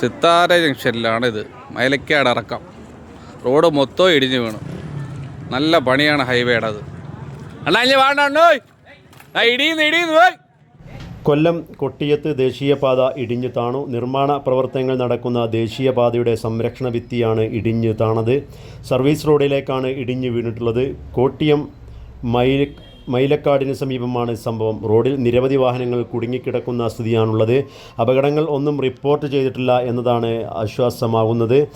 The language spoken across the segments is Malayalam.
സിത്താര ജംഗ്ഷനിലാണ് ഇത് മൈലക്കാട് ഇറക്കം റോഡ് മൊത്തം ഇടിഞ്ഞു വീണു. നല്ല പണിയാണ് ഹൈവേയുടെ അത്. അണ്ണാ ഇനി കൊല്ലം കൊട്ടിയത്ത് ദേശീയപാത ഇടിഞ്ഞു താണു. നിർമ്മാണ പ്രവർത്തനങ്ങൾ നടക്കുന്ന ദേശീയപാതയുടെ സംരക്ഷണ ഭിത്തിയാണ് ഇടിഞ്ഞു താണത്. സർവീസ് റോഡിലേക്കാണ് ഇടിഞ്ഞു വീണിട്ടുള്ളത്. കോട്ടിയം മൈല മൈലക്കാടിന് സമീപമാണ് സംഭവം. റോഡിൽ നിരവധി വാഹനങ്ങൾ കുടുങ്ങിക്കിടക്കുന്ന സ്ഥിതിയാണുള്ളത്. അപകടങ്ങൾ ഒന്നും റിപ്പോർട്ട് ചെയ്തിട്ടില്ല എന്നതാണ് ആശ്വാസമാകുന്നത്.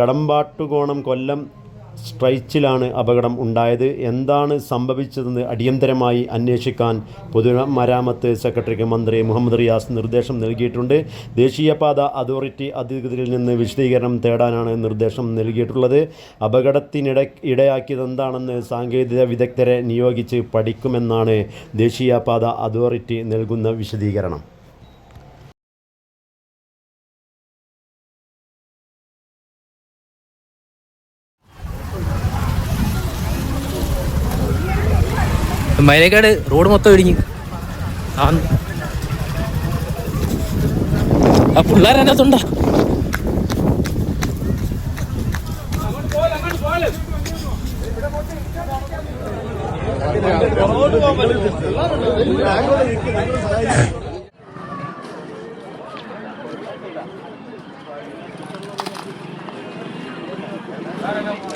കടമ്പാട്ടുകോണം കൊല്ലം സ്ട്രൈച്ചിലാണ് അപകടം ഉണ്ടായത്. എന്താണ് സംഭവിച്ചതെന്ന് അടിയന്തരമായി അന്വേഷിക്കാൻ പൊതുമരാമത്ത് സെക്രട്ടറിക്ക് മന്ത്രി മുഹമ്മദ് റിയാസ് നിർദ്ദേശം നൽകിയിട്ടുണ്ട്. ദേശീയപാത അതോറിറ്റി അധികൃതരിൽ നിന്ന് വിശദീകരണം തേടാനാണ് നിർദ്ദേശം നൽകിയിട്ടുള്ളത്. അപകടത്തിനിട ഇടയാക്കിയത് എന്താണെന്ന് സാങ്കേതിക വിദഗ്ധരെ നിയോഗിച്ച് പഠിക്കുമെന്നാണ് ദേശീയപാത അതോറിറ്റി നൽകുന്ന വിശദീകരണം. മൈലേക്കാട് റോഡ് മൊത്തം ഇടിഞ്ഞു ആന്ന്. ആ പിള്ളേർ അതിനകത്തുണ്ടോ സാറേ